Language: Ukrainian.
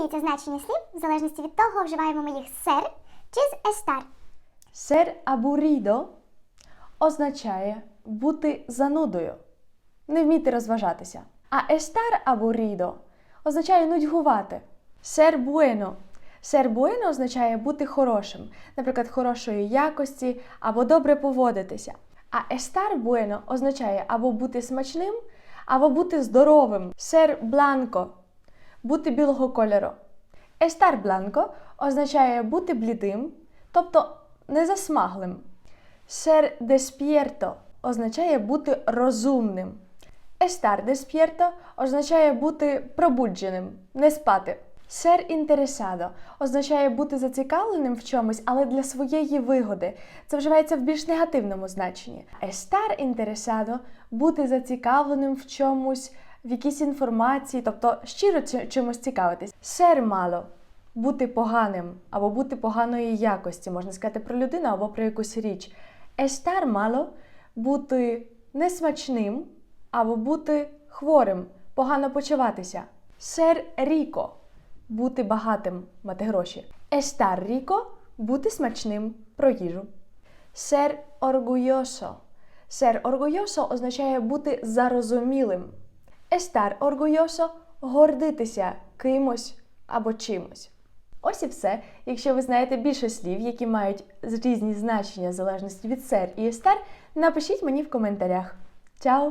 змінюється значення слів в залежності від того, вживаємо ми їх сер чи з естар. Ser aburrido означає бути занудою, не вміти розважатися. А estar aburrido означає нудьгувати. Ser bueno. Ser bueno означає бути хорошим, наприклад, хорошої якості або добре поводитися. А estar bueno означає або бути смачним, або бути здоровим. Ser blanco бути білого кольору. Estar blanco означає бути блідим, тобто незасмаглим. Ser despierto означає бути розумним. Estar despierto означає бути пробудженим, не спати. Ser interesado означає бути зацікавленим в чомусь, але для своєї вигоди. Це вживається в більш негативному значенні. Estar interesado бути зацікавленим в чомусь, в якійсь інформації, тобто щиро чимось цікавитись. Ser malo бути поганим або бути поганої якості, можна сказати про людину або про якусь річ. Estar malo бути несмачним або бути хворим, погано почуватися. Ser rico бути багатим, мати гроші. Estar rico бути смачним про їжу. Ser orgulloso. Ser orgulloso означає бути зарозумілим. Estar orgulloso гордитися кимось або чимось. Ось і все. Якщо ви знаєте більше слів, які мають різні значення в залежності від сер і естер, напишіть мені в коментарях. Чао!